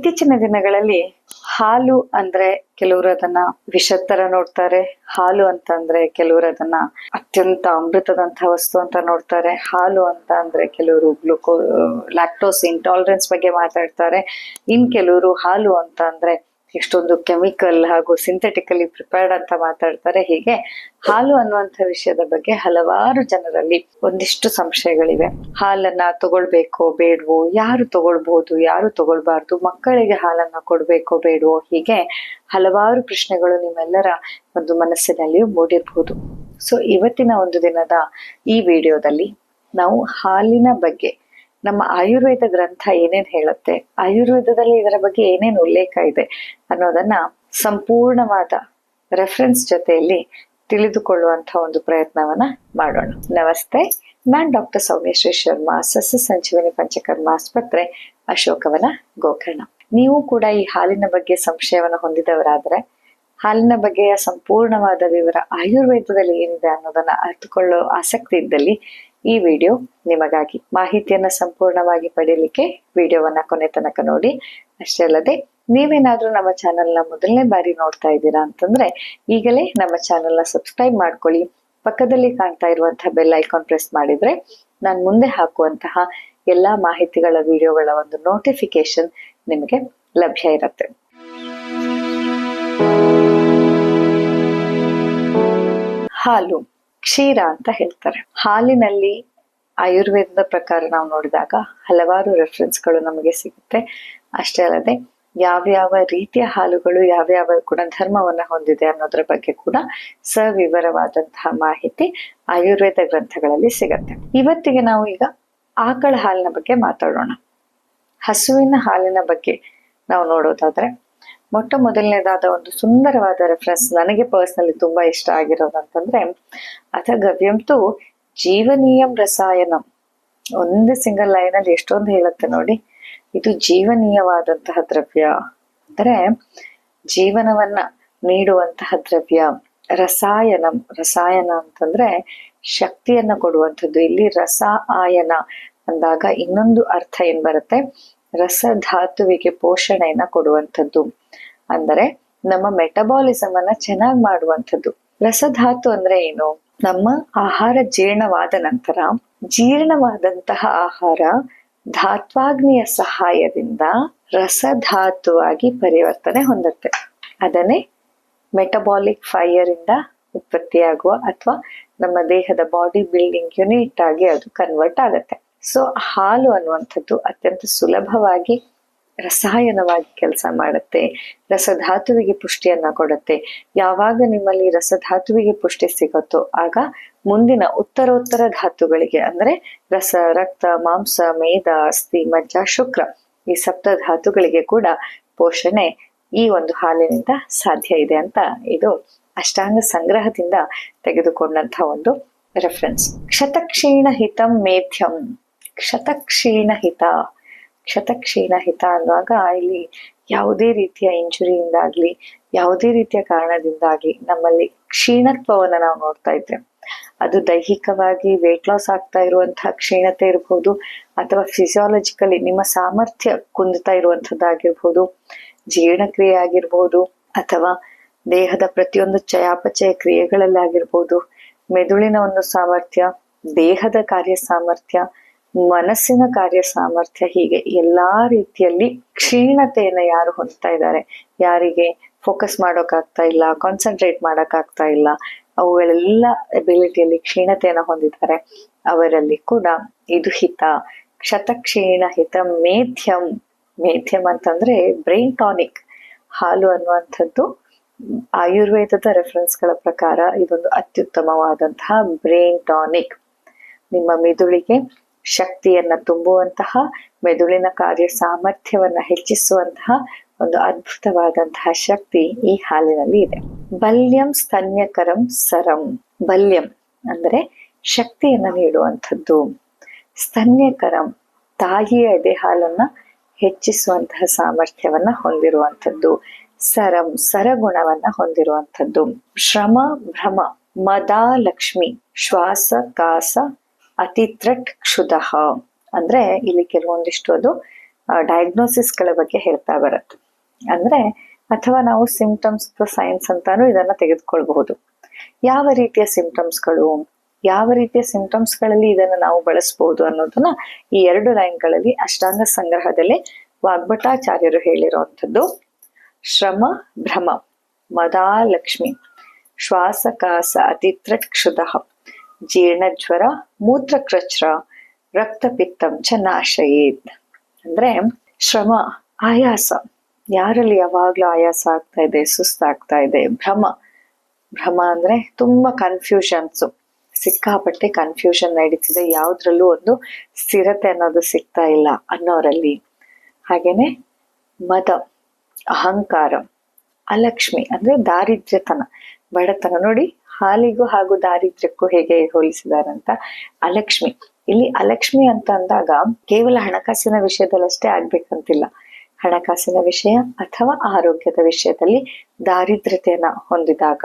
ಇತ್ತೀಚಿನ ದಿನಗಳಲ್ಲಿ ಹಾಲು ಅಂದ್ರೆ ಕೆಲವರು ಅದನ್ನ ವಿಷತ್ತರ ತರ ನೋಡ್ತಾರೆ. ಹಾಲು ಅಂತ ಅಂದ್ರೆ ಕೆಲವರು ಅದನ್ನ ಅತ್ಯಂತ ಅಮೃತದಂತಹ ವಸ್ತು ಅಂತ ನೋಡ್ತಾರೆ. ಹಾಲು ಅಂತ ಅಂದ್ರೆ ಕೆಲವರು ಗ್ಲುಕೋ, ಲ್ಯಾಕ್ಟೋಸ್ ಇಂಟಾಲರೆನ್ಸ್ ಬಗ್ಗೆ ಮಾತಾಡ್ತಾರೆ. ಇನ್ ಕೆಲವರು ಹಾಲು ಅಂತ ಅಂದ್ರೆ ಎಷ್ಟೊಂದು ಕೆಮಿಕಲ್ ಹಾಗೂ ಸಿಂಥೆಟಿಕಲಿ ಪ್ರಿಪೇರ್ಡ್ ಅಂತ ಮಾತಾಡ್ತಾರೆ. ಹೀಗೆ ಹಾಲು ಅನ್ನುವಂಥ ವಿಷಯದ ಬಗ್ಗೆ ಹಲವಾರು ಜನರಲ್ಲಿ ಒಂದಿಷ್ಟು ಸಂಶಯಗಳಿವೆ. ಹಾಲನ್ನ ತಗೊಳ್ಬೇಕೋ ಬೇಡವೋ, ಯಾರು ತಗೊಳ್ಬಹುದು ಯಾರು ತಗೊಳ್ಬಾರ್ದು, ಮಕ್ಕಳಿಗೆ ಹಾಲನ್ನ ಕೊಡ್ಬೇಕೋ ಬೇಡವೋ, ಹೀಗೆ ಹಲವಾರು ಪ್ರಶ್ನೆಗಳು ನಿಮ್ಮೆಲ್ಲರ ಒಂದು ಮನಸ್ಸಿನಲ್ಲಿಯೂ ಮೂಡಿರಬಹುದು ಸೊ ಇವತ್ತಿನ ಒಂದು ದಿನದ ಈ ವಿಡಿಯೋದಲ್ಲಿ ನಾವು ಹಾಲಿನ ಬಗ್ಗೆ ನಮ್ಮ ಆಯುರ್ವೇದ ಗ್ರಂಥ ಏನೇನ್ ಹೇಳುತ್ತೆ, ಆಯುರ್ವೇದದಲ್ಲಿ ಇದರ ಬಗ್ಗೆ ಏನೇನ್ ಉಲ್ಲೇಖ ಇದೆ ಅನ್ನೋದನ್ನ ಸಂಪೂರ್ಣವಾದ ರೆಫರೆನ್ಸ್ ಜೊತೆಯಲ್ಲಿ ತಿಳಿದುಕೊಳ್ಳುವಂತ ಒಂದು ಪ್ರಯತ್ನವನ್ನ ಮಾಡೋಣ. ನಮಸ್ತೆ, ನಾನ್ ಡಾಕ್ಟರ್ ಸೌಮ್ಯಶ್ರೀ ಶರ್ಮಾ, ಸಸ್ಯ ಸಂಜೀವಿನಿ ಪಂಚಕರ್ಮ ಆಸ್ಪತ್ರೆ, ಅಶೋಕವನ ಗೋಕರ್ಣ. ನೀವು ಕೂಡ ಈ ಹಾಲಿನ ಬಗ್ಗೆ ಸಂಶಯವನ್ನ ಹೊಂದಿದವರಾದ್ರೆ, ಹಾಲಿನ ಬಗ್ಗೆಯ ಸಂಪೂರ್ಣವಾದ ವಿವರ ಆಯುರ್ವೇದದಲ್ಲಿ ಏನಿದೆ ಅನ್ನೋದನ್ನ ಅರ್ಥಕೊಳ್ಳೋ ಆಸಕ್ತಿ ಇದ್ದಲ್ಲಿ ಈ ವಿಡಿಯೋ ನಿಮಗಾಗಿ ಮಾಹಿತಿಯನ್ನು ಸಂಪೂರ್ಣವಾಗಿ ಪಡೀಲಿಕ್ಕೆ ವಿಡಿಯೋವನ್ನ ಕೊನೆ ತನಕ ನೋಡಿ. ಅಷ್ಟೇ ಅಲ್ಲದೆ, ನೀವೇನಾದ್ರೂ ನಮ್ಮ ಚಾನೆಲ್ನ ಮೊದಲನೇ ಬಾರಿ ನೋಡ್ತಾ ಇದ್ದೀರಾ ಅಂತಂದ್ರೆ, ಈಗಲೇ ನಮ್ಮ ಚಾನೆಲ್ನ ಸಬ್ಸ್ಕ್ರೈಬ್ ಮಾಡ್ಕೊಳ್ಳಿ. ಪಕ್ಕದಲ್ಲಿ ಕಾಣ್ತಾ ಇರುವಂತಹ ಬೆಲ್ ಐಕಾನ್ ಪ್ರೆಸ್ ಮಾಡಿದ್ರೆ ನಾನು ಮುಂದೆ ಹಾಕುವಂತಹ ಎಲ್ಲಾ ಮಾಹಿತಿಗಳ ವಿಡಿಯೋಗಳ ಒಂದು ನೋಟಿಫಿಕೇಶನ್ ನಿಮಗೆ ಲಭ್ಯ ಇರುತ್ತೆ. ಹಾಲು. ಕ್ಷೀರ ಅಂತ ಹೇಳ್ತಾರೆ. ಹಾಲಿನಲ್ಲಿ ಆಯುರ್ವೇದದ ಪ್ರಕಾರ ನಾವು ನೋಡಿದಾಗ ಹಲವಾರು ರೆಫರೆನ್ಸ್ಗಳು ನಮಗೆ ಸಿಗುತ್ತೆ. ಅಷ್ಟೇ ಅಲ್ಲದೆ ಯಾವ್ಯಾವ ರೀತಿಯ ಹಾಲುಗಳು, ಯಾವ್ಯಾವ ಗುಣಧರ್ಮವನ್ನು ಹೊಂದಿದೆ ಅನ್ನೋದ್ರ ಬಗ್ಗೆ ಕೂಡ ಸವಿವರವಾದಂತಹ ಮಾಹಿತಿ ಆಯುರ್ವೇದ ಗ್ರಂಥಗಳಲ್ಲಿ ಸಿಗತ್ತೆ. ಇವತ್ತಿಗೆ ನಾವು ಈಗ ಆಕಳ ಹಾಲಿನ ಬಗ್ಗೆ ಮಾತಾಡೋಣ. ಹಸುವಿನ ಹಾಲಿನ ಬಗ್ಗೆ ನಾವು ನೋಡೋದಾದ್ರೆ ಮೊಟ್ಟ ಮೊದಲನೇದಾದ ಒಂದು ಸುಂದರವಾದ ರೆಫರೆನ್ಸ್ ನನಗೆ ಪರ್ಸ್ನಲಿ ತುಂಬಾ ಇಷ್ಟ ಆಗಿರೋದಂತಂದ್ರೆ ಅಥ ಗವ್ಯಂತು ಜೀವನೀಯಂ ರಸಾಯನಂ. ಒಂದು ಸಿಂಗಲ್ ಲೈನ್ ಅಲ್ಲಿ ಎಷ್ಟೊಂದು ಹೇಳುತ್ತೆ ನೋಡಿ, ಇದು ಜೀವನೀಯವಾದಂತಹ ದ್ರವ್ಯ. ಅಂದ್ರೆ ಜೀವನವನ್ನ ನೀಡುವಂತಹ ದ್ರವ್ಯ. ರಸಾಯನಂ, ರಸಾಯನ ಅಂತಂದ್ರೆ ಶಕ್ತಿಯನ್ನ ಕೊಡುವಂಥದ್ದು. ಇಲ್ಲಿ ರಸ, ಆಯನ ಅಂದಾಗ ಇನ್ನೊಂದು ಅರ್ಥ ಏನ್ ಬರುತ್ತೆ? ರಸ ಧಾತುವಿಗೆ ಪೋಷಣೆಯನ್ನ ಕೊಡುವಂಥದ್ದು. ಅಂದರೆ ನಮ್ಮ ಮೆಟಬಾಲಿಸಮ್ ಅನ್ನ ಚೆನ್ನಾಗಿ ಮಾಡುವಂಥದ್ದು. ರಸಧಾತು ಅಂದ್ರೆ ಏನು? ನಮ್ಮ ಆಹಾರ ಜೀರ್ಣವಾದ ನಂತರ ಜೀರ್ಣವಾದಂತಹ ಆಹಾರ ಧಾತ್ವಾಗ್ನಿಯ ಸಹಾಯದಿಂದ ರಸಧಾತುವಾಗಿ ಪರಿವರ್ತನೆ ಹೊಂದುತ್ತೆ. ಅದನ್ನೇ ಮೆಟಬಾಲಿಕ್ ಫೈರ್ ಇಂದ ಉತ್ಪತ್ತಿಯಾಗುವ ಅಥವಾ ನಮ್ಮ ದೇಹದ ಬಾಡಿ ಬಿಲ್ಡಿಂಗ್ ಯೂನಿಟ್ ಆಗಿ ಅದು ಕನ್ವರ್ಟ್ ಆಗುತ್ತೆ. ಸೊ ಹಾಲು ಅನ್ನುವಂಥದ್ದು ಅತ್ಯಂತ ಸುಲಭವಾಗಿ ರಸಾಯನವಾಗಿ ಕೆಲಸ ಮಾಡುತ್ತೆ, ರಸಧಾತುವಿಗೆ ಪುಷ್ಟಿಯನ್ನ ಕೊಡುತ್ತೆ. ಯಾವಾಗ ನಿಮ್ಮಲ್ಲಿ ರಸಧಾತುವಿಗೆ ಪುಷ್ಟಿ ಸಿಗುತ್ತೋ ಆಗ ಮುಂದಿನ ಉತ್ತರೋತ್ತರ ಧಾತುಗಳಿಗೆ, ಅಂದ್ರೆ ರಸ, ರಕ್ತ, ಮಾಂಸ ಮೇಧ ಅಸ್ಥಿ, ಮಜ್ಜ, ಶುಕ್ರ ಈ ಸಪ್ತ ಧಾತುಗಳಿಗೆ ಕೂಡ ಪೋಷಣೆ ಈ ಒಂದು ಹಾಲಿನಿಂದ ಸಾಧ್ಯ ಇದೆ ಅಂತ ಇದು ಅಷ್ಟಾಂಗ ಸಂಗ್ರಹದಿಂದ ತೆಗೆದುಕೊಂಡಂತಹ ಒಂದು ರೆಫರೆನ್ಸ್ ಕ್ಷತಕ್ಷೀಣ ಹಿತಂ ಮೇಧ್ಯಂ. ಕ್ಷತಕ್ಷೀಣ ಹಿತ. ಕ್ಷತಕ್ಷೀಣ ಹಿತ ಅನ್ನುವಾಗ ಇಲ್ಲಿ ಯಾವುದೇ ರೀತಿಯ ಇಂಜುರಿಯಿಂದಾಗ್ಲಿ, ಯಾವುದೇ ರೀತಿಯ ಕಾರಣದಿಂದಾಗ್ಲಿ ನಮ್ಮಲ್ಲಿ ಕ್ಷೀಣತ್ವವನ್ನು ನಾವು ನೋಡ್ತಾ ಇದ್ದೇವೆ ಅದು ದೈಹಿಕವಾಗಿ ವೇಟ್ ಲಾಸ್ ಆಗ್ತಾ ಇರುವಂತಹ ಕ್ಷೀಣತೆ ಇರಬಹುದು ಅಥವಾ ಫಿಸಿಯಾಲಜಿಕಲಿ ನಿಮ್ಮ ಸಾಮರ್ಥ್ಯ ಕುಂದುತ್ತಾ ಇರುವಂಥದ್ದಾಗಿರ್ಬೋದು, ಜೀರ್ಣಕ್ರಿಯೆ ಆಗಿರ್ಬೋದು, ಅಥವಾ ದೇಹದ ಪ್ರತಿಯೊಂದು ಚಯಾಪಚಯ ಕ್ರಿಯೆಗಳಲ್ಲಾಗಿರ್ಬೋದು, ಮೆದುಳಿನ ಒಂದು ಸಾಮರ್ಥ್ಯ, ದೇಹದ ಕಾರ್ಯ ಸಾಮರ್ಥ್ಯ ಮನಸ್ಸಿನ ಕಾರ್ಯ ಸಾಮರ್ಥ್ಯ ಹೀಗೆ ಎಲ್ಲಾ ರೀತಿಯಲ್ಲಿ ಕ್ಷೀಣತೆಯನ್ನ ಯಾರು ಹೊಂದ್ತಾ ಇದ್ದಾರೆ. ಯಾರಿಗೆ ಫೋಕಸ್ ಮಾಡೋಕ್ಕಾಗ್ತಾ ಇಲ್ಲ ಕಾನ್ಸಂಟ್ರೇಟ್ ಮಾಡೋಕ್ಕಾಗ್ತಾ ಇಲ್ಲ, ಅವುಗಳೆಲ್ಲ ಎಬಿಲಿಟಿಯಲ್ಲಿ ಕ್ಷೀಣತೆಯನ್ನ ಹೊಂದಿದ್ದಾರೆ. ಅವರಲ್ಲಿ ಕೂಡ ಇದು ಹಿತ. ಕ್ಷತಕ್ಷೀಣ ಹಿತ ಮೇಧ್ಯಂ ಮೇಧ್ಯಂ ಅಂತಂದ್ರೆ ಬ್ರೈನ್ ಟಾನಿಕ್ ಹಾಲು ಅನ್ನುವಂಥದ್ದು ಆಯುರ್ವೇದದ ರೆಫರೆನ್ಸ್ಗಳ ಪ್ರಕಾರ ಇದೊಂದು ಅತ್ಯುತ್ತಮವಾದಂತಹ ಬ್ರೈನ್ ಟಾನಿಕ್ ನಿಮ್ಮ ಮೆದುಳಿಗೆ ಶಕ್ತಿಯನ್ನ ತುಂಬುವಂತಹ, ಮೆದುಳಿನ ಕಾರ್ಯ ಸಾಮರ್ಥ್ಯವನ್ನ ಹೆಚ್ಚಿಸುವಂತಹ ಒಂದು ಅದ್ಭುತವಾದಂತಹ ಶಕ್ತಿ ಈ ಹಾಲಿನಲ್ಲಿ ಇದೆ. ಬಲ್ಯಂ ಸ್ತನ್ಯಕರಂ ಸರಂ. ಬಲ್ಯಂ ಅಂದ್ರೆ ಶಕ್ತಿಯನ್ನ ನೀಡುವಂಥದ್ದು. ಸ್ತನ್ಯಕರಂ ತಾಯಿಯ ಎದೆ ಹಾಲನ್ನ ಹೆಚ್ಚಿಸುವಂತಹ ಸಾಮರ್ಥ್ಯವನ್ನ ಹೊಂದಿರುವಂಥದ್ದು. ಸರಂ ಸರಗುಣವನ್ನ ಹೊಂದಿರುವಂಥದ್ದು. ಶ್ರಮ ಭ್ರಮ ಮದ ಲಕ್ಷ್ಮಿ ಶ್ವಾಸ ಕಾಸ ಅತಿತ್ರಟ್ ಕ್ಷುದಃ ಅಂದ್ರೆ ಇಲ್ಲಿ ಕೆಲವೊಂದಿಷ್ಟು ಅದು ಡಯಾಗ್ನೋಸಿಸ್ಗಳ ಬಗ್ಗೆ ಹೇಳ್ತಾ ಬರುತ್ತೆ. ಅಂದ್ರೆ ಅಥವಾ ನಾವು ಸಿಂಪ್ಟಮ್ಸ್ ಸೈನ್ಸ್ ಅಂತಾನು ಇದನ್ನ ತೆಗೆದುಕೊಳ್ಬಹುದು. ಯಾವ ರೀತಿಯ ಸಿಂಪ್ಟಮ್ಸ್ಗಳು ಯಾವ ರೀತಿಯ ಸಿಂಪ್ಟಮ್ಸ್ಗಳಲ್ಲಿ ಇದನ್ನ ನಾವು ಬಳಸಬಹುದು ಅನ್ನೋದನ್ನ ಈ ಎರಡು ಲೈನ್ಗಳಲ್ಲಿ ಅಷ್ಟಾಂಗ ಸಂಗ್ರಹದಲ್ಲಿ ವಾಗ್ಭಟಾಚಾರ್ಯರು ಹೇಳಿರುವಂಥದ್ದು. ಶ್ರಮ, ಭ್ರಮ, ಮದಾಲಕ್ಷ್ಮಿ, ಶ್ವಾಸಕಾಸ ಅತಿತ್ರಟ್ ಕ್ಷುಧ ಜೀರ್ಣಜ್ವರ ಮೂತ್ರಕೃಚ್ರ ರಕ್ತಪಿತ್ತಂ ಚ ನಾಶಯೇತ್. ಅಂದ್ರೆ ಶ್ರಮ, ಆಯಾಸ. ಯಾರಲ್ಲಿ ಯಾವಾಗ್ಲೂ ಆಯಾಸ ಆಗ್ತಾ ಇದೆ ಸುಸ್ತಾಗ್ತಾ ಇದೆ. ಭ್ರಮ. ಭ್ರಮ ಅಂದ್ರೆ ತುಂಬಾ ಕನ್ಫ್ಯೂಷನ್ಸ್ ಸಿಕ್ಕಾಪಟ್ಟೆ ಕನ್ಫ್ಯೂಷನ್ ನಡೀತಿದೆ. ಯಾವ್ದ್ರಲ್ಲೂ ಒಂದು ಸ್ಥಿರತೆ ಅನ್ನೋದು ಸಿಗ್ತಾ ಇಲ್ಲ ಅನ್ನೋರಲ್ಲಿ. ಹಾಗೇನೆ ಮದ, ಅಹಂಕಾರ, ಅಲಕ್ಷ್ಮಿ ಅಂದ್ರೆ ದಾರಿದ್ರ್ಯತನ, ಬಡತನ. ನೋಡಿ ಹಾಲಿಗೂ ಹಾಗೂ ದಾರಿದ್ರ್ಯಕ್ಕೂ ಹೇಗೆ ಹೋಲಿಸಿದಾರಂತ? ಅಲಕ್ಷ್ಮಿ. ಇಲ್ಲಿ ಅಲಕ್ಷ್ಮಿ ಅಂತ ಅಂದಾಗ ಕೇವಲ ಹಣಕಾಸಿನ ವಿಷಯದಲ್ಲಷ್ಟೇ ಆಗ್ಬೇಕಂತಿಲ್ಲ. ಹಣಕಾಸಿನ ವಿಷಯ ಅಥವಾ ಆರೋಗ್ಯದ ವಿಷಯದಲ್ಲಿ ದಾರಿದ್ರ್ಯತೆಯನ್ನ ಹೊಂದಿದಾಗ.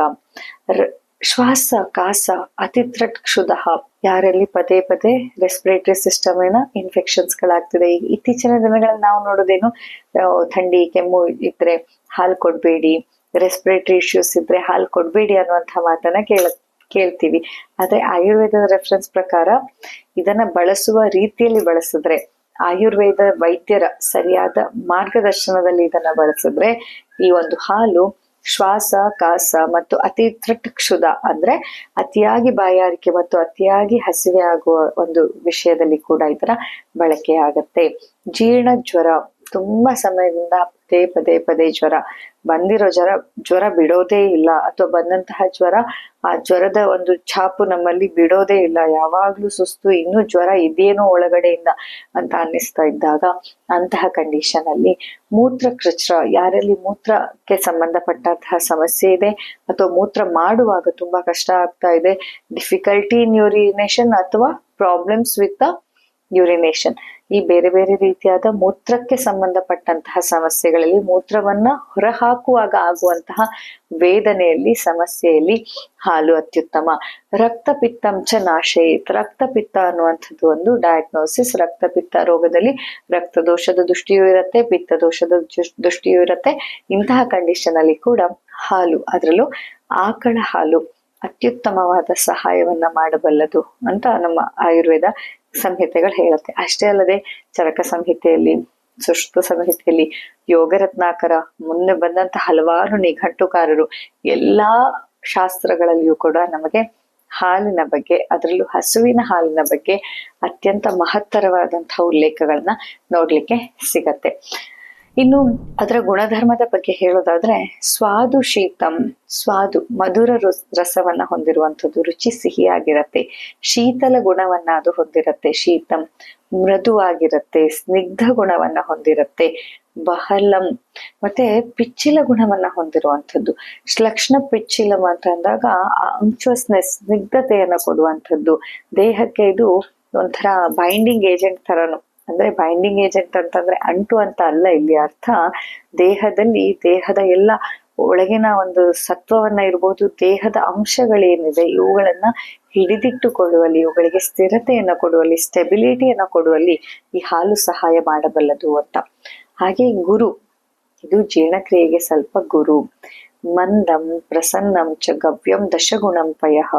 ಶ್ವಾಸ, ಕಾಸ ಅತಿತ್ರಟ್ ಕ್ಷುಧ ಯಾರಲ್ಲಿ ಪದೇ ಪದೇ ರೆಸ್ಪಿರೇಟರಿ ಸಿಸ್ಟಮ್ ಏನ ಇನ್ಫೆಕ್ಷನ್ಸ್ ಗಳಾಗ್ತಿದೆ ಇತ್ತೀಚಿನ ದಿನಗಳಲ್ಲಿ ನಾವು ನೋಡೋದೇನು ಥಂಡಿ, ಕೆಮ್ಮು ಇದ್ರೆ ಹಾಲು ಕೊಡ್ಬೇಡಿ ರೆಸ್ಪಿರೇಟರಿ ಇಶ್ಯೂಸ್ ಇದ್ರೆ ಹಾಲು ಕೊಡಬೇಡಿ ಅನ್ನುವಂಥ ಮಾತನ್ನ ಕೇಳ, ಕೇಳ್ತೀವಿ. ಆದರೆ ಆಯುರ್ವೇದದ ರೆಫರೆನ್ಸ್ ಪ್ರಕಾರ ಇದನ್ನ ಬಳಸುವ ರೀತಿಯಲ್ಲಿ ಬಳಸಿದ್ರೆ, ಆಯುರ್ವೇದ ವೈದ್ಯರ ಸರಿಯಾದ ಮಾರ್ಗದರ್ಶನದಲ್ಲಿ ಇದನ್ನ ಬಳಸಿದ್ರೆ ಈ ಒಂದು ಹಾಲು ಶ್ವಾಸ, ಕಾಸ ಮತ್ತು ಅತಿ ತೃಟ್ ಕ್ಷುದ ಅಂದ್ರೆ ಅತಿಯಾಗಿ ಬಾಯಾರಿಕೆ ಮತ್ತು ಅತಿಯಾಗಿ ಹಸಿವೆ ಆಗುವ ಒಂದು ವಿಷಯದಲ್ಲಿ ಕೂಡ ಇದರ ಬಳಕೆ ಆಗತ್ತೆ. ಜೀರ್ಣ ಜ್ವರ ತುಂಬಾ ಸಮಯದಿಂದ ಪದೇ ಪದೇ ಪದೇ ಜ್ವರ ಬಂದಿರೋ ಜ್ವರ ಜ್ವರ ಬಿಡೋದೇ ಇಲ್ಲ ಅಥವಾ ಬಂದಂತಹ ಜ್ವರ, ಆ ಜ್ವರದ ಒಂದು ಛಾಪು ನಮ್ಮಲ್ಲಿ ಬಿಡೋದೇ ಇಲ್ಲ. ಯಾವಾಗ್ಲೂ ಸುಸ್ತು, ಇನ್ನೂ ಜ್ವರ ಇದೇನೋ ಒಳಗಡೆಯಿಂದ ಅಂತ ಅನ್ನಿಸ್ತಾ ಇದ್ದಾಗ ಅಂತಹ ಕಂಡೀಷನ್ ಅಲ್ಲಿ ಮೂತ್ರ ಕೃಚ್ರ ಯಾರಲ್ಲಿ ಮೂತ್ರಕ್ಕೆ ಸಂಬಂಧಪಟ್ಟಂತಹ ಸಮಸ್ಯೆ ಇದೆ ಅಥವಾ ಮೂತ್ರ ಮಾಡುವಾಗ ತುಂಬಾ ಕಷ್ಟ ಆಗ್ತಾ ಇದೆ ಡಿಫಿಕಲ್ಟಿ ಇನ್ ಯೂರಿನೇಷನ್ ಅಥವಾ ಪ್ರಾಬ್ಲಮ್ಸ್ ವಿತ್ ದ ಯೂರಿನೇಷನ್ ಈ ಬೇರೆ ಬೇರೆ ರೀತಿಯಾದ ಮೂತ್ರಕ್ಕೆ ಸಂಬಂಧಪಟ್ಟಂತಹ ಸಮಸ್ಯೆಗಳಲ್ಲಿ ಮೂತ್ರವನ್ನ ಹೊರಹಾಕುವಾಗ ಆಗುವಂತಹ ವೇದನೆಯಲ್ಲಿ, ಸಮಸ್ಯೆಯಲ್ಲಿ ಹಾಲು ಅತ್ಯುತ್ತಮ. ರಕ್ತಪಿತ್ತಂಚ ನಾಶಯಿತ್. ರಕ್ತಪಿತ್ತ ಅನ್ನುವಂಥದ್ದು ಒಂದು ಡಯಾಗ್ನೋಸಿಸ್ ರಕ್ತಪಿತ್ತ ರೋಗದಲ್ಲಿ ರಕ್ತದೋಷದ ದೃಷ್ಟಿಯೂ ಇರುತ್ತೆ ಪಿತ್ತ ದೋಷದ ದೃಷ್ಟಿಯೂ ಇರುತ್ತೆ. ಇಂತಹ ಕಂಡೀಷನ್ ಅಲ್ಲಿ ಕೂಡ ಹಾಲು ಅದರಲ್ಲೂ ಆಕಳ ಹಾಲು ಅತ್ಯುತ್ತಮವಾದ ಸಹಾಯವನ್ನ ಮಾಡಬಲ್ಲದು ಅಂತ ನಮ್ಮ ಆಯುರ್ವೇದ ಸಂಹಿತೆಗಳು ಹೇಳುತ್ತೆ. ಅಷ್ಟೇ ಅಲ್ಲದೆ ಚರಕ ಸಂಹಿತೆಯಲ್ಲಿ ಸುಶ್ರುತ ಸಂಹಿತೆಯಲ್ಲಿ ಯೋಗರತ್ನಾಕರ ಮುಂದೆ ಬಂದಂತ ಹಲವಾರು ನಿಘಂಟುಕಾರರು ಎಲ್ಲಾ ಶಾಸ್ತ್ರಗಳಲ್ಲಿಯೂ ಕೂಡ ನಮಗೆ ಹಾಲಿನ ಬಗ್ಗೆ, ಅದರಲ್ಲೂ ಹಸುವಿನ ಹಾಲಿನ ಬಗ್ಗೆ ಅತ್ಯಂತ ಮಹತ್ತರವಾದಂತಹ ಉಲ್ಲೇಖಗಳನ್ನ ನೋಡ್ಲಿಕ್ಕೆ ಸಿಗತ್ತೆ. ಇನ್ನು ಅದರ ಗುಣಧರ್ಮದ ಬಗ್ಗೆ ಹೇಳೋದಾದ್ರೆ ಸ್ವಾದು ಶೀತಂ, ಸ್ವಾದು ಮಧುರ ರಸವನ್ನ ಹೊಂದಿರುವಂಥದ್ದು, ರುಚಿ ಸಿಹಿಯಾಗಿರತ್ತೆ, ಶೀತಲ ಗುಣವನ್ನ ಅದು ಹೊಂದಿರತ್ತೆ, ಶೀತಂ ಮೃದುವಾಗಿರುತ್ತೆ, ಸ್ನಿಗ್ಧ ಗುಣವನ್ನ ಹೊಂದಿರತ್ತೆ, ಬಹಲಂ ಮತ್ತೆ ಪಿಚ್ಚಿಲ ಗುಣವನ್ನ ಹೊಂದಿರುವಂಥದ್ದು. ಶ್ಲಕ್ಷ್ಣ ಪಿಚ್ಚಿಲಂ ಅಂತ ಅಂದಾಗ ಅಂಚಸ್ನೆಸ್ ಸ್ನಿಗ್ಧತೆಯನ್ನ ಕೊಡುವಂಥದ್ದು. ದೇಹಕ್ಕೆ ಇದು ಒಂಥರ ಬೈಂಡಿಂಗ್ ಏಜೆಂಟ್ ತರನು. ಅಂದ್ರೆ ಬೈಂಡಿಂಗ್ ಏಜೆಂಟ್ ಅಂತಂದ್ರೆ ಅಂಟು ಅಂತ ಅಲ್ಲ ಇಲ್ಲಿ ಅರ್ಥ. ದೇಹದಲ್ಲಿ ದೇಹದ ಎಲ್ಲ ಒಳಗಿನ ಒಂದು ಸತ್ವವನ್ನ ಇರ್ಬೋದು, ದೇಹದ ಅಂಶಗಳೇನಿದೆ ಇವುಗಳನ್ನ ಹಿಡಿದಿಟ್ಟುಕೊಳ್ಳುವಲ್ಲಿ, ಇವುಗಳಿಗೆ ಸ್ಥಿರತೆಯನ್ನ ಕೊಡುವಲ್ಲಿ ಸ್ಟೆಬಿಲಿಟಿಯನ್ನ ಕೊಡುವಲ್ಲಿ ಈ ಹಾಲು ಸಹಾಯ ಮಾಡಬಲ್ಲದು ಅಂತ. ಹಾಗೆ ಗುರು, ಇದು ಜೀರ್ಣಕ್ರಿಯೆಗೆ ಸ್ವಲ್ಪ ಗುರು. ಮಂದಂ ಪ್ರಸನ್ನಂ ಚ ಗವ್ಯಂ ದಶಗುಣಂ ಪಯಃ.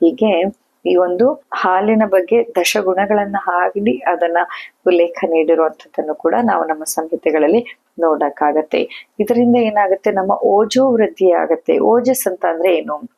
ಹೀಗೆ ಈ ಒಂದು ಹಾಲಿನ ಬಗ್ಗೆ ದಶಗುಣಗಳನ್ನ ಹಾಡಿ ಅದನ್ನ ಉಲ್ಲೇಖ ನೀಡಿರುವಂತದ್ದನ್ನು ಕೂಡ ನಾವು ನಮ್ಮ ಸಂಹಿತೆಗಳಲ್ಲಿ ನೋಡಕ್ಕಾಗತ್ತೆ. ಇದರಿಂದ ಏನಾಗುತ್ತೆ? ನಮ್ಮ ಓಜೋ ವೃದ್ಧಿ ಆಗತ್ತೆ. ಓಜಸ್ ಅಂತ ಅಂದ್ರೆ ಏನು?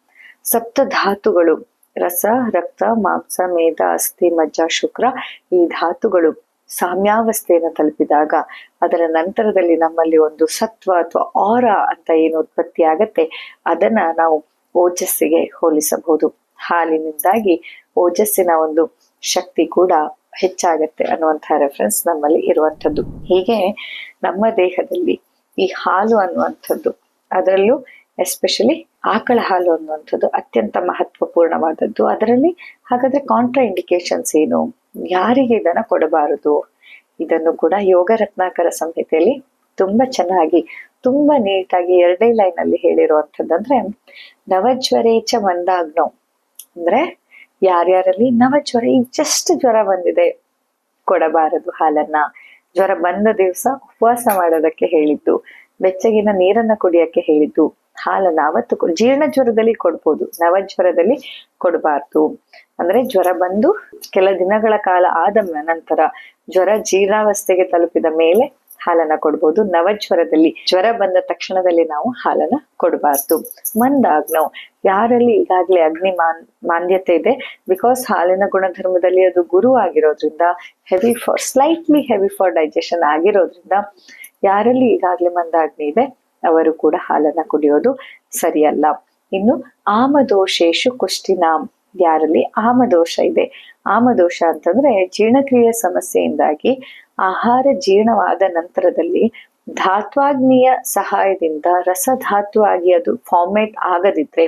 ಸಪ್ತ ಧಾತುಗಳು. ರಸ, ರಕ್ತ, ಮಾಂಸ ಮೇಧ ಅಸ್ಥಿ, ಮಜ್ಜ, ಶುಕ್ರ ಈ ಧಾತುಗಳು ಸಾಮ್ಯಾವಸ್ಥೆಯನ್ನು ತಲುಪಿದಾಗ ಅದರ ನಂತರದಲ್ಲಿ ನಮ್ಮಲ್ಲಿ ಒಂದು ಸತ್ವ ಅಥವಾ ಆರ ಅಂತ ಏನು ಉತ್ಪತ್ತಿ ಆಗತ್ತೆ, ಅದನ್ನ ನಾವು ಓಜಸ್ಸಿಗೆ ಹೋಲಿಸಬಹುದು. ಹಾಲಿನಿಂದಾಗಿ ಓಜಸ್ಸಿನ ಒಂದು ಶಕ್ತಿ ಕೂಡ ಹೆಚ್ಚಾಗತ್ತೆ ಅನ್ನುವಂತಹ ರೆಫರೆನ್ಸ್ ನಮ್ಮಲ್ಲಿ ಇರುವಂಥದ್ದು. ಹೀಗೆ ನಮ್ಮ ದೇಹದಲ್ಲಿ ಈ ಹಾಲು ಅನ್ನುವಂಥದ್ದು, ಅದರಲ್ಲೂ ಎಸ್ಪೆಷಲಿ ಆಕಳ ಹಾಲು ಅನ್ನುವಂಥದ್ದು ಅತ್ಯಂತ ಮಹತ್ವಪೂರ್ಣವಾದದ್ದು. ಅದರಲ್ಲಿ ಹಾಗಾದ್ರೆ ಕಾಂಟ್ರಾ ಇಂಡಿಕೇಶನ್ಸ್ ಏನು? ಯಾರಿಗೆ ಇದನ್ನ ಕೊಡಬಾರದು? ಇದನ್ನು ಕೂಡ ಯೋಗ ರತ್ನಾಕರ ಸಂಹಿತೆಯಲ್ಲಿ ತುಂಬಾ ಚೆನ್ನಾಗಿ, ತುಂಬಾ ನೀಟಾಗಿ ಎರಡೇ ಲೈನ್ ಅಲ್ಲಿ ಹೇಳಿರುವಂಥದ್ದಂದ್ರೆ ನವಜ್ವರೇಚ ಮಂದಾಗ್ನೋ? ಅಂದ್ರೆ ಯಾರ್ಯಾರಲ್ಲಿ ನವಜ್ವರ ಈಗ ಜಸ್ಟ್ ಜ್ವರ ಬಂದಿದೆ. ಕೊಡಬಾರದು ಹಾಲನ್ನ. ಜ್ವರ ಬಂದ ದಿವಸ ಉಪವಾಸ ಮಾಡೋದಕ್ಕೆ ಹೇಳಿದ್ದು, ಬೆಚ್ಚಗಿನ ನೀರನ್ನ ಕುಡಿಯಕ್ಕೆ ಹೇಳಿದ್ದು, ಹಾಲನ್ನ ಅವತ್ತು ಜೀರ್ಣ ಜ್ವರದಲ್ಲಿ ಕೊಡ್ಬೋದು ನವಜ್ವರದಲ್ಲಿ ಕೊಡಬಾರ್ದು. ಅಂದ್ರೆ ಜ್ವರ ಬಂದು ಕೆಲ ದಿನಗಳ ಕಾಲ ಆದ ನಂತರ ಜ್ವರ ಜೀರ್ಣಾವಸ್ಥೆಗೆ ತಲುಪಿದ ಮೇಲೆ ಹಾಲನ್ನ ಕೊಡ್ಬೋದು. ನವಜ್ವರದಲ್ಲಿ ಜ್ವರ ಬಂದ ತಕ್ಷಣದಲ್ಲಿ ನಾವು ಹಾಲನ್ನ ಕೊಡಬಾರ್ದು. ಮಂದಾಗ್ನವ್ ಯಾರಲ್ಲಿ ಈಗಾಗಲೇ ಅಗ್ನಿ ಮಾನ್ ಮಾನ್ಯತೆ ಇದೆ ಬಿಕಾಸ್ ಹಾಲಿನ ಗುಣಧರ್ಮದಲ್ಲಿ ಅದು ಗುರು ಆಗಿರೋದ್ರಿಂದ heavy for slightly heavy for digestion ಆಗಿರೋದ್ರಿಂದ, ಯಾರಲ್ಲಿ ಈಗಾಗಲೇ ಮಂದಾಗ್ನಿ ಇದೆ, ಅವರು ಕೂಡ ಹಾಲನ್ನ ಕುಡಿಯೋದು ಸರಿಯಲ್ಲ. ಇನ್ನು ಆಮದೋಷೇಶು ಕುಷ್ಟಿನಾಮ್ ಯಾರಲ್ಲಿ? ಆಮದೋಷ ಇದೆ. ಆಮದೋಷ ಅಂತಂದ್ರೆ ಜೀರ್ಣಕ್ರಿಯೆ ಸಮಸ್ಯೆಯಿಂದಾಗಿ ಆಹಾರ ಜೀರ್ಣವಾದ ನಂತರದಲ್ಲಿ ಧಾತ್ವಾಗ್ನಿಯ ಸಹಾಯದಿಂದ ರಸಧಾತು ಆಗಿ ಅದು ಫಾರ್ಮೇಟ್ ಆಗದಿದ್ರೆ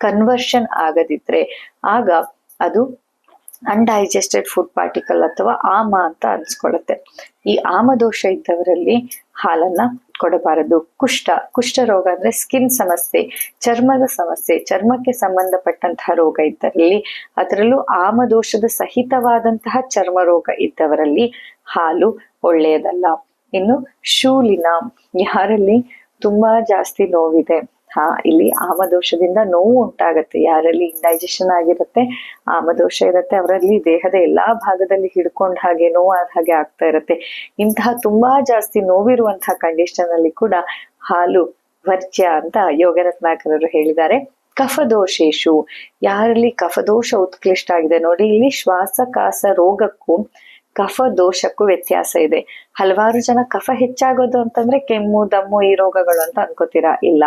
ಕನ್ವರ್ಷನ್ ಆಗದಿದ್ರೆ, ಆಗ ಅದು ಅನ್ಡೈಜೆಸ್ಟೆಡ್ ಫುಡ್ ಪಾರ್ಟಿಕಲ್ ಅಥವಾ ಆಮ ಅಂತ ಅನ್ಸ್ಕೊಳ್ಳುತ್ತೆ. ಈ ಆಮದೋಷ ಇದ್ದವರಲ್ಲಿ ಹಾಲನ್ನ ಕೊಡಬಾರದು. ಕುಷ್ಠ ಕುಷ್ಠ ರೋಗ ಅಂದ್ರೆ ಸ್ಕಿನ್ ಸಮಸ್ಯೆ, ಚರ್ಮದ ಸಮಸ್ಯೆ, ಚರ್ಮಕ್ಕೆ ಸಂಬಂಧಪಟ್ಟಂತಹ ರೋಗ ಇದ್ದರಲ್ಲಿ ಅದರಲ್ಲೂ ಆಮದೋಷದ ಸಹಿತವಾದಂತಹ ಚರ್ಮ ರೋಗ ಇದ್ದವರಲ್ಲಿ ಹಾಲು ಒಳ್ಳೆಯದಲ್ಲ. ಇನ್ನು ಶೂಲಿನ, ಯಾರಲ್ಲಿ ತುಂಬಾ ಜಾಸ್ತಿ ನೋವಿದೆ. ಹಾ ಇಲ್ಲಿ ಆಮದೋಷದಿಂದ ನೋವು ಉಂಟಾಗತ್ತೆ. ಯಾರಲ್ಲಿ ಇಂಡೈಜೆಷನ್ ಆಗಿರುತ್ತೆ ಆಮದೋಷ ಇರುತ್ತೆ, ಅವರಲ್ಲಿ ದೇಹದ ಎಲ್ಲಾ ಭಾಗದಲ್ಲಿ ಹಿಡ್ಕೊಂಡ ಹಾಗೆ ನೋವಾದ ಹಾಗೆ ಆಗ್ತಾ ಇರುತ್ತೆ. ಇಂತಹ ತುಂಬಾ ಜಾಸ್ತಿ ನೋವಿರುವಂತಹ ಕಂಡೀಷನ್ ಅಲ್ಲಿ ಕೂಡ ಹಾಲು, ವರ್ಜ್ಯ ಅಂತ ಯೋಗರತ್ನಾಕರರು ಹೇಳಿದ್ದಾರೆ. ಕಫದೋಷೇಶು. ಯಾರಲ್ಲಿ ಕಫದೋಷ ಉತ್ಕೃಷ್ಟ ಆಗಿದೆ ನೋಡಿ, ಇಲ್ಲಿ ಶ್ವಾಸಕಾಸ ರೋಗಕ್ಕೂ ಕಫ ದೋಷಕ್ಕೂ ವ್ಯತ್ಯಾಸ ಇದೆ. ಹಲವಾರು ಜನ ಕಫ ಹೆಚ್ಚಾಗೋದು ಅಂತಂದ್ರೆ ಕೆಮ್ಮು, ದಮ್ಮು ಈ ರೋಗಗಳು ಅಂತ ಅನ್ಕೋತೀರಾ? ಇಲ್ಲ.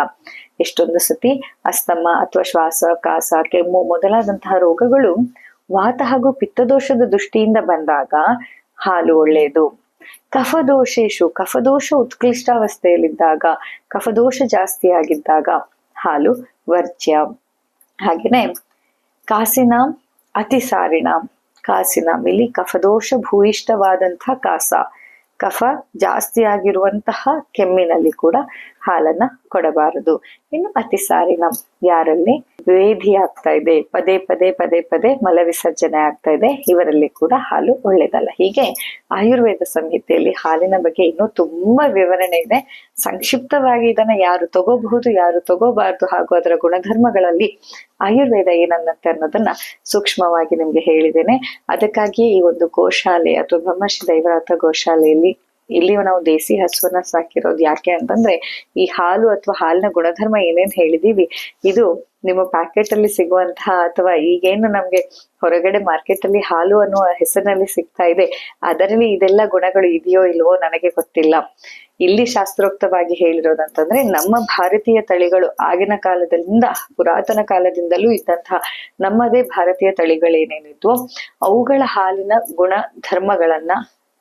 ಎಷ್ಟೊಂದು ಸತಿ ಅಸ್ತಮ ಅಥವಾ ಶ್ವಾಸ, ಕಾಸ, ಕೆಮ್ಮು ಮೊದಲಾದಂತಹ ರೋಗಗಳು ವಾತ ಹಾಗೂ ಪಿತ್ತದೋಷದ ದೃಷ್ಟಿಯಿಂದ ಬಂದಾಗ ಹಾಲು ಒಳ್ಳೆಯದು. ಕಫದೋಷೇಶು ಕಫದೋಷ ಉತ್ಕೃಷ್ಟಾವಸ್ಥೆಯಲ್ಲಿದ್ದಾಗ ಕಫದೋಷ ಜಾಸ್ತಿ ಆಗಿದ್ದಾಗ ಹಾಲು ವರ್ಜ್ಯ. ಹಾಗೇನೆ ಕಾಸಿನ ಅತಿಸಾರಿಣಾಂ ಕಾಸಿನಾಂ ಮಿಲಿ ಕಫದೋಷ ಭೂಯಿಷ್ಠವಾದಂತಹ ಕಾಸ. ಕಫ ಜಾಸ್ತಿ ಆಗಿರುವಂತಹ ಕೆಮ್ಮಿನಲ್ಲಿ ಕೂಡ ಹಾಲನ್ನ ಕೊಡಬಾರದು. ಇನ್ನು ಅತಿಸಾರಿನ ಯಾರಲ್ಲಿ ವೇದಿ ಆಗ್ತಾ ಇದೆ, ಪದೇ ಪದೇ ಪದೇ ಪದೇ ಮಲವಿಸರ್ಜನೆ ಆಗ್ತಾ ಇದೆ, ಇವರಲ್ಲಿ ಕೂಡ ಹಾಲು ಒಳ್ಳೇದಲ್ಲ. ಹೀಗೆ ಆಯುರ್ವೇದ ಸಂಹಿತೆಯಲ್ಲಿ ಹಾಲಿನ ಬಗ್ಗೆ ಇನ್ನೂ ತುಂಬಾ ವಿವರಣೆ ಇದೆ. ಸಂಕ್ಷಿಪ್ತವಾಗಿ ಇದನ್ನ ಯಾರು ತಗೋಬಹುದು, ಯಾರು ತಗೋಬಾರ್ದು, ಹಾಗೂ ಅದರ ಗುಣಧರ್ಮಗಳಲ್ಲಿ ಆಯುರ್ವೇದ ಏನನ್ನತ್ತೆ ಅನ್ನೋದನ್ನ ಸೂಕ್ಷ್ಮವಾಗಿ ನಿಮ್ಗೆ ಹೇಳಿದ್ದೇನೆ. ಅದಕ್ಕಾಗಿಯೇ ಈ ಒಂದು ಗೋಶಾಲೆ ಅಥವಾ ಬ್ರಹ್ಮಶ್ರೀ ದೈವರಾತ ಗೋಶಾಲೆಯಲ್ಲಿ ಇಲ್ಲಿ ನಾವು ದೇಸಿ ಹಸುವನ್ನ ಸಾಕಿರೋದು ಯಾಕೆ ಅಂತಂದ್ರೆ, ಈ ಹಾಲು ಅಥವಾ ಹಾಲಿನ ಗುಣಧರ್ಮ ಏನೇನ್ ಹೇಳಿದೀವಿ, ಇದು ನಿಮ್ಮ ಪ್ಯಾಕೆಟ್ ಅಲ್ಲಿ ಸಿಗುವಂತಹ ಅಥವಾ ಈಗೇನು ನಮ್ಗೆ ಹೊರಗಡೆ ಮಾರ್ಕೆಟ್ ಅಲ್ಲಿ ಹಾಲು ಅನ್ನುವ ಹೆಸರಿನಲ್ಲಿ ಸಿಗ್ತಾ ಇದೆ, ಅದರಲ್ಲಿ ಇದೆಲ್ಲ ಗುಣಗಳು ಇದೆಯೋ ಇಲ್ವೋ ನನಗೆ ಗೊತ್ತಿಲ್ಲ. ಇಲ್ಲಿ ಶಾಸ್ತ್ರೋಕ್ತವಾಗಿ ಹೇಳಿರೋದಂತಂದ್ರೆ ನಮ್ಮ ಭಾರತೀಯ ತಳಿಗಳು ಆಗಿನ ಕಾಲದಿಂದ ಪುರಾತನ ಕಾಲದಿಂದಲೂ ಇದ್ದಂತಹ ನಮ್ಮದೇ ಭಾರತೀಯ ತಳಿಗಳೇನೇನಿದ್ವು, ಅವುಗಳ ಹಾಲಿನ ಗುಣ ಧರ್ಮಗಳನ್ನ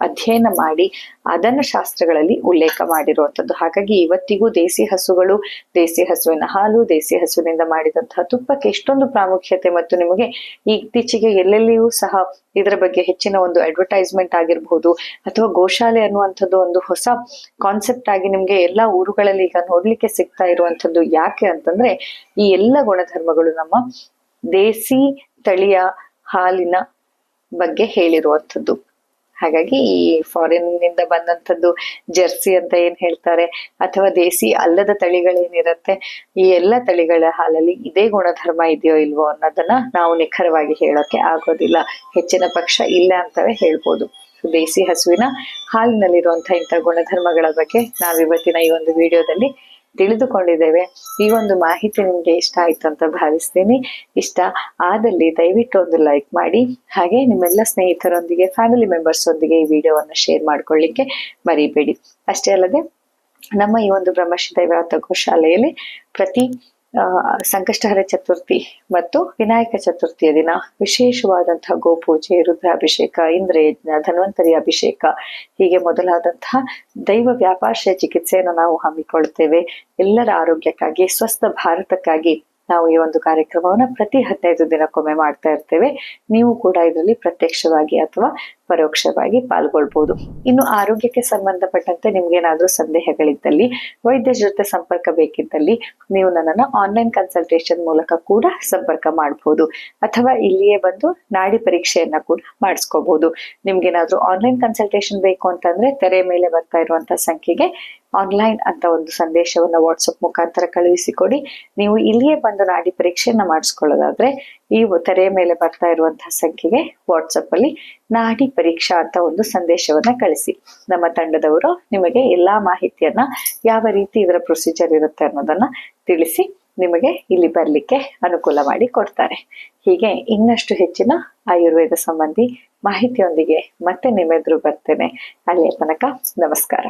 ಅಧ್ಯಯನ ಮಾಡಿ ಅದನ್ನ ಶಾಸ್ತ್ರಗಳಲ್ಲಿ ಉಲ್ಲೇಖ ಮಾಡಿರುವಂಥದ್ದು ಹಾಗಾಗಿ ಇವತ್ತಿಗೂ ದೇಸಿ ಹಸುಗಳು, ದೇಸಿ ಹಸುವಿನ ಹಾಲು, ದೇಸಿ ಹಸುವಿನಿಂದ ಮಾಡಿದಂತಹ ತುಪ್ಪಕ್ಕೆ ಎಷ್ಟೊಂದು ಪ್ರಾಮುಖ್ಯತೆ ಮತ್ತು ನಿಮಗೆ ಇತ್ತೀಚೆಗೆ ಎಲ್ಲೆಲ್ಲಿಯೂ ಸಹ ಇದರ ಬಗ್ಗೆ ಹೆಚ್ಚಿನ ಒಂದು ಅಡ್ವರ್ಟೈಸ್ಮೆಂಟ್ ಆಗಿರ್ಬಹುದು ಅಥವಾ ಗೋಶಾಲೆ ಅನ್ನುವಂಥದ್ದು ಒಂದು ಹೊಸ ಕಾನ್ಸೆಪ್ಟ್ ಆಗಿ ನಿಮ್ಗೆ ಎಲ್ಲ ಊರುಗಳಲ್ಲಿ ಈಗ ನೋಡ್ಲಿಕ್ಕೆ ಸಿಗ್ತಾ ಇರುವಂಥದ್ದು ಯಾಕೆ ಅಂತಂದ್ರೆ ಈ ಎಲ್ಲ ಗುಣಧರ್ಮಗಳು ನಮ್ಮ ದೇಸಿ ತಳಿಯ ಹಾಲಿನ ಬಗ್ಗೆ ಹೇಳಿರುವಂಥದ್ದು. ಹಾಗಾಗಿ ಈ ಫಾರಿನ್ನಿಂದ ಬಂದಂತದ್ದು ಜರ್ಸಿ ಅಂತ ಏನ್ ಹೇಳ್ತಾರೆ, ಅಥವಾ ದೇಸಿ ಅಲ್ಲದ ತಳಿಗಳೇನಿರತ್ತೆ ಈ ಎಲ್ಲ ತಳಿಗಳ ಹಾಲಲ್ಲಿ ಇದೇ ಗುಣಧರ್ಮ ಇದೆಯೋ ಇಲ್ವೋ ಅನ್ನೋದನ್ನ ನಾವು ನಿಖರವಾಗಿ ಹೇಳೋಕೆ ಆಗೋದಿಲ್ಲ. ಹೆಚ್ಚಿನ ಪಕ್ಷ ಇಲ್ಲ ಅಂತವೇ ಹೇಳ್ಬೋದು. ದೇಸಿ ಹಸುವಿನ ಹಾಲಿನಲ್ಲಿರುವಂತಹ ಇಂಥ ಗುಣಧರ್ಮಗಳ ಬಗ್ಗೆ ನಾವಿವತ್ತಿನ ಈ ಒಂದು ವಿಡಿಯೋದಲ್ಲಿ ತಿಳಿದುಕೊಂಡಿದ್ದೇವೆ. ಈ ಒಂದು ಮಾಹಿತಿ ನಿಮ್ಗೆ ಇಷ್ಟ ಆಯ್ತು ಅಂತ ಭಾವಿಸ್ತೀನಿ. ಇಷ್ಟ ಆದಲ್ಲಿ ದಯವಿಟ್ಟು ಒಂದು ಲೈಕ್ ಮಾಡಿ. ಹಾಗೆ ನಿಮ್ಮೆಲ್ಲ ಸ್ನೇಹಿತರೊಂದಿಗೆ, ಫ್ಯಾಮಿಲಿ ಮೆಂಬರ್ಸ್ ಒಂದಿಗೆ ಈ ವಿಡಿಯೋವನ್ನು ಶೇರ್ ಮಾಡ್ಕೊಳ್ಳಿಕ್ಕೆ ಮರಿಬೇಡಿ. ಅಷ್ಟೇ ಅಲ್ಲದೆ, ನಮ್ಮ ಈ ಒಂದು ಬ್ರಹ್ಮಶ್ರೀ ತಗೋ ಶಾಲೆಯಲ್ಲಿ ಪ್ರತಿ ಸಂಕಷ್ಟಹರ ಚತುರ್ಥಿ ಮತ್ತು ವಿನಾಯಕ ಚತುರ್ಥಿಯ ದಿನ. ವಿಶೇಷವಾದಂತಹ ಗೋಪೂಜೆ, ರುದ್ರಾಭಿಷೇಕ, ಇಂದ್ರಯಜ್ಞ, ಧನ್ವಂತರಿ ಅಭಿಷೇಕ, ಹೀಗೆ ಮೊದಲಾದಂತಹ ದೈವ ವ್ಯಾಪಾರ ಚಿಕಿತ್ಸೆಯನ್ನು ನಾವು ಹಮ್ಮಿಕೊಳ್ತೇವೆ ಎಲ್ಲರ ಆರೋಗ್ಯಕ್ಕಾಗಿ, ಸ್ವಸ್ಥ ಭಾರತಕ್ಕಾಗಿ. ನಾವು ಈ ಒಂದು ಕಾರ್ಯಕ್ರಮವನ್ನ ಪ್ರತಿ ಹದಿನೈದು ದಿನಕ್ಕೊಮ್ಮೆ ಮಾಡ್ತಾ ಇರ್ತೇವೆ. ನೀವು ಕೂಡ ಇದರಲ್ಲಿ ಪ್ರತ್ಯಕ್ಷವಾಗಿ ಅಥವಾ ಪರೋಕ್ಷವಾಗಿ ಪಾಲ್ಗೊಳ್ಬಹುದು ಇನ್ನು ಆರೋಗ್ಯಕ್ಕೆ ಸಂಬಂಧಪಟ್ಟಂತೆ ನಿಮ್ಗೇನಾದ್ರೂ ಸಂದೇಹಗಳಿದ್ದಲ್ಲಿ ವೈದ್ಯರ ಜೊತೆ ಸಂಪರ್ಕ ಬೇಕಿದ್ದಲ್ಲಿ ನೀವು ನನ್ನನ್ನು ಆನ್ಲೈನ್ ಕನ್ಸಲ್ಟೇಷನ್ ಮೂಲಕ ಕೂಡ ಸಂಪರ್ಕ ಮಾಡಬಹುದು ಅಥವಾ ಇಲ್ಲಿಯೇ ಬಂದು ನಾಡಿ ಪರೀಕ್ಷೆಯನ್ನ ಕೂಡ ಮಾಡಿಸ್ಕೋಬಹುದು ನಿಮ್ಗೇನಾದ್ರೂ ಆನ್ಲೈನ್ ಕನ್ಸಲ್ಟೇಷನ್ ಬೇಕು ಅಂತಂದ್ರೆ ತೆರೆ ಮೇಲೆ ಬರ್ತಾ ಇರುವಂತ ಸಂಖ್ಯೆಗೆ ಆನ್ಲೈನ್ ಅಂತ ಒಂದು ಸಂದೇಶವನ್ನು ವಾಟ್ಸಪ್ ಮುಖಾಂತರ ಕಳುಹಿಸಿಕೊಡಿ. ನೀವು ಇಲ್ಲಿಯೇ ಬಂದು ನಾಡಿ ಪರೀಕ್ಷೆಯನ್ನು ಮಾಡಿಸ್ಕೊಳ್ಳೋದಾದ್ರೆ ಈ ತೆರೆಯ ಮೇಲೆ ಬರ್ತಾ ಇರುವಂತಹ ಸಂಖ್ಯೆಗೆ ವಾಟ್ಸಪ್ ಅಲ್ಲಿ ನಾಡಿ ಪರೀಕ್ಷಾ ಅಂತ ಒಂದು ಸಂದೇಶವನ್ನ ಕಳಿಸಿ. ನಮ್ಮ ತಂಡದವರು ನಿಮಗೆ ಎಲ್ಲಾ ಮಾಹಿತಿಯನ್ನ ಯಾವ ರೀತಿ ಇದರ ಪ್ರೊಸೀಜರ್ ಇರುತ್ತೆ ಅನ್ನೋದನ್ನ ತಿಳಿಸಿ ನಿಮಗೆ ಇಲ್ಲಿ ಬರಲಿಕ್ಕೆ ಅನುಕೂಲ ಮಾಡಿ ಕೊಡ್ತಾರೆ. ಹೀಗೆ ಇನ್ನಷ್ಟು ಹೆಚ್ಚಿನ ಆಯುರ್ವೇದ ಸಂಬಂಧಿ ಮಾಹಿತಿಯೊಂದಿಗೆ ಮತ್ತೆ ನಿಮ್ಮೆದುರು ಬರ್ತೇನೆ. ಅಲ್ಲಿಯ ತನಕ ನಮಸ್ಕಾರ.